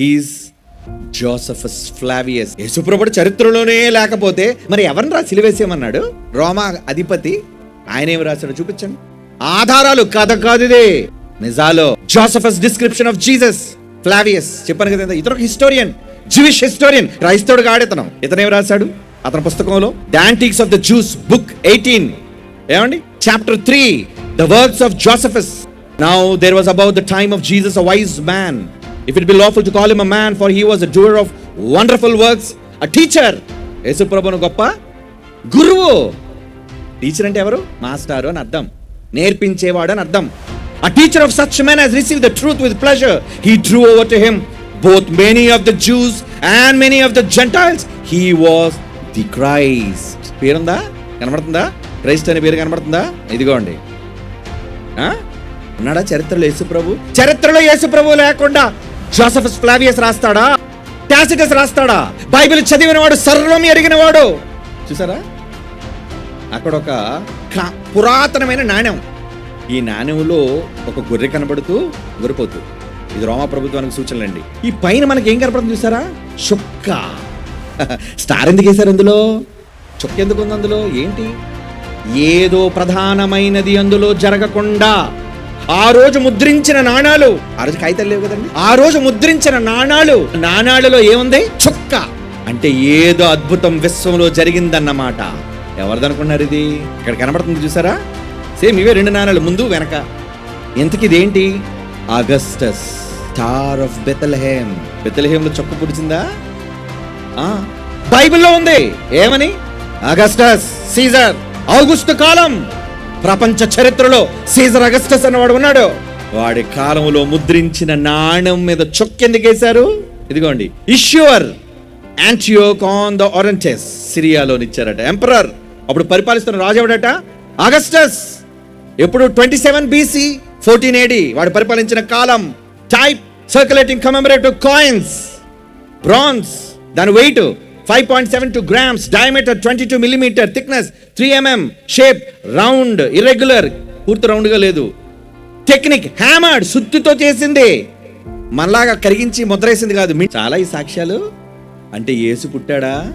He's Josephus Flavius యేసుప్రభుడు చరిత్రలోనే లేకపోతే మరి ఎవరిని రా సిలివేసేయమన్నాడు? రోమా అధిపతి ఆయన ఏమి రాశాడు చూపించండి. ఆధారాలు కథ కాదుదే నిజాలో Josephus description of Jesus Flavius చెప్పాను కదా ఇతను హిస్టోరియన్ జూయిష్ హిస్టోరియన్ క్రైస్తవుడు కాడు ఇతను రాశాడు? అతని పుస్తకంలో antiquities of the Jews book eighteen ఏమండి? Chapter three the works of Josephus now there was about the time of Jesus a wise man if it be lawful to call him a man for he was a doer of wonderful works a teacher యేసుప్రభును గొప్ప గురువు. Teacher అంటే ఎవరు? మాస్టారు అని అర్థం. నేర్పించేవాడు అని అర్థం. A teacher of such man has receive the truth with pleasure he drew over to him both many of the Jews and many of the Gentiles he was the Christ పేరుందా? కనబడుతుందా? Christ అనే పేరు కనబడుతుందా? ఇదిగోండి. ఆ? ఉన్నాడా చరిత్రలో యేసుప్రభు చరిత్రలో యేసుప్రభు లేకుండా జోసఫస్ ఫ్లావియస్ రాస్తాడా? టాసిటస్ రాస్తాడా? బైబిల్ చదివినవాడు సర్వం ఎరిగినవాడు చూసారా? అక్కడ ఒక పురాతనమైన నాణ్యం ఈ నాణ్యంలో ఒక గొర్రె కనబడుతూ గొర్రెపోతూ ఇది రోమా ప్రభుత్వానికి సూచనలండి. ఈ పైన మనకి ఏం కనపడుతుంది చూసారా? చుక్క. స్టార్ ఎందుకు వేశారు అందులో? చుక్క ఎందుకు ఉంది అందులో? ఏంటి? ఏదో ప్రధానమైనది అందులో జరగకుండా ఆ రోజు ముద్రించిన నాణాలు. ఆ రోజు కాగితాలు లేవు కదండి? ఆ రోజు ముద్రించిన నాణాలు. నాణాలలో ఏముంది? చుక్క. అంటే ఏదో అద్భుతం విశ్వంలో జరిగిందన్నమాట. ఎవరిదనుకున్నారు ఇది? ఇక్కడ కనబడుతుంది చూసారా? సేమ్ ఇవే రెండు నాణాలు ముందు వెనక. ఇంతకి ఇదేంటి? ఆగస్టస్ స్టార్ ఆఫ్ బెతల్హేమ్ బెతల్హేమ్లో చొక్క పుడిచిందా? బైబిల్లో ఉంది. ఏమని? అగస్టస్ సీజర్ ఆగుస్టు కాలం. ప్రపంచ చరిత్రలో సీజర్ అగస్టస్ అన్నవాడు ఉన్నాడు. వాడి కాలంలో ముద్రించిన నాణం మీద చొక్కెందుకేశారు ఇదిగోండి. Issuer Antioch on the Orontes సిరియాలోనిచ్చారట emperor. అప్పుడు పరిపాలిస్తున్న రాజు ఎవడట? అగస్టస్. ఎప్పుడు? Twenty seven BC fourteen AD వాడు పరిపాలించిన కాలం. Type circulating commemorative coins bronze దాని weight five point seven two grams diameter twenty two millimetre thickness three mm shape round irregular పూర్తి రౌండ్గా లేదు. టెక్నిక్ హ్యామర్డ్ సుత్తితో చేసింది. మనలాగా కరిగించి ముద్రేసింది కాదు. మీ- చాలా ఈ సాక్ష్యాలు? అంటే ఏసు పుట్టాడా?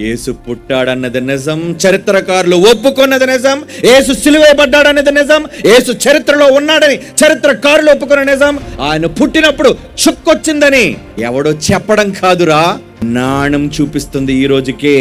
ఏసు పుట్టాడన్నది నిజం. చరిత్రకారులు ఒప్పుకున్నది నిజం. ఏసు సిలువేయబడ్డాడన్నది నిజం. ఏసు చరిత్రలో ఉన్నాడని చరిత్రకారులు ఒప్పుకున్న నిజం. ఆయన పుట్టినప్పుడు చుక్కొచ్చిందని ఎవడో చెప్పడం కాదురా. నాణం చూపిస్తుంది ఈ రోజుకే.